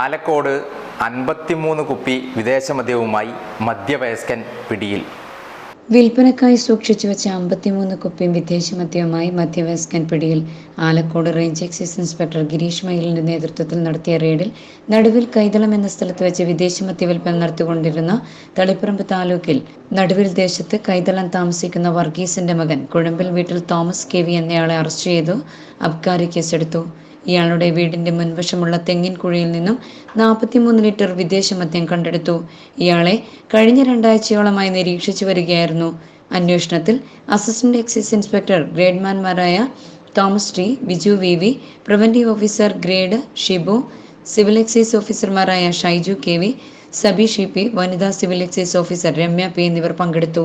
ആലക്കോട് അൻപത്തിമൂന്ന് കുപ്പി വിദേശ മദ്യവുമായി മദ്യവയസ്കൻ പിടിയിൽ. വിൽപ്പനക്കായി സൂക്ഷിച്ചു വെച്ച അമ്പത്തിമൂന്ന് കുപ്പിയും വിദേശ മദ്യവുമായി മധ്യവയസ്കൻ പിടിയിൽ. Alakode range excise inspector Girish മയിലിന്റെ നേതൃത്വത്തിൽ നടത്തിയ റെയ്ഡിൽ നടുവിൽ കൈതളം എന്ന സ്ഥലത്ത് വെച്ച് വിദേശ മദ്യ വിൽപ്പന നടത്തിക്കൊണ്ടിരുന്ന തളിപ്പറമ്പ് താലൂക്കിൽ നടുവിൽ ദേശത്ത് കൈതളം താമസിക്കുന്ന വർഗീസിന്റെ മകൻ കുഴമ്പിൽ വീട്ടിൽ തോമസ് കെ വി എന്നയാളെ അറസ്റ്റ് ചെയ്തു അബ്കാരി കേസെടുത്തു. ഇയാളുടെ വീടിന്റെ മുൻവശമുള്ള തെങ്ങിൻ കുഴിയിൽ നിന്നും നാൽപ്പത്തിമൂന്ന് ലിറ്റർ വിദേശമദ്യം കണ്ടെടുത്തു. ഇയാളെ കഴിഞ്ഞ രണ്ടാഴ്ചയോളമായി നിരീക്ഷിച്ചു വരികയായിരുന്നു. അന്വേഷണത്തിൽ assistant excise inspector ഗ്രേഡ്മാൻമാരായ Thomas T Biju V V preventive officer grade Shibu civil excise ഓഫീസർമാരായ Shaiju K V Sabishi P വനിതാ civil excise officer Ramya P എന്നിവർ പങ്കെടുത്തു.